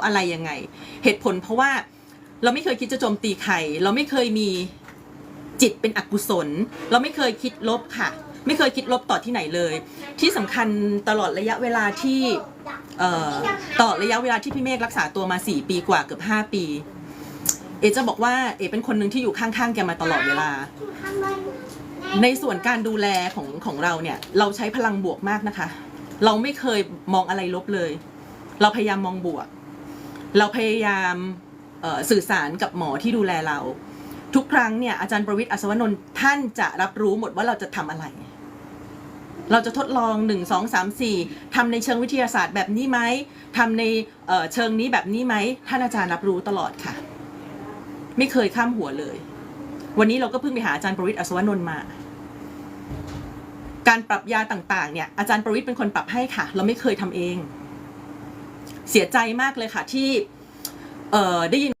ราะอะไรยังไง เหตุผลเพราะว่าเราไม่เคยคิดจะโจมตีใครเราไม่เคยมีจิตเป็นอกุศล เราไม่เคยคิดลบค่ะ ไม่เคยคิดลบต่อที่ไหนเลย ที่สำคัญตลอดระยะเวลาที่เอ่อตลอดระยะเวลาที่พี่เมฆรักษาตัวมา 4 ปีกว่าเกือบ 5 ปี เอจะบอกว่าเอเป็นคนหนึ่งที่อยู่ข้างๆแกมาตลอดเวลา ในส่วนการดูแลของของเราเนี่ย เราใช้พลังบวกมากนะคะ เราไม่เคยมองอะไรลบเลย เราพยายามมองบวก เราพยายามสื่อสารกับหมอที่ดูแลเรา ทุกครั้งเนี่ยอาจารย์ประวิทย์อัศวนนท์ท่านจะรับรู้หมดว่าเราจะทำอะไร เราจะทดลองหนึ่งสองสามสี่ทำในเชิงวิทยาศาสตร์แบบนี้ไหมทำในเเชิงนี้แบบนี้ไหมท่านอาจารย์รับรู้ตลอดค่ะ ไม่เคยข้ามหัวเลย วันนี้เราก็เพิ่งไปหาอาจารย์ประวิทย์อัศวนนท์มาการปรับยาต่างๆ เนี่ยอาจารย์ประวิทย์เป็นคนปรับให้ค่ะ เราไม่เคยทำเอง เสียใจมากเลยค่ะที่ได้ยิน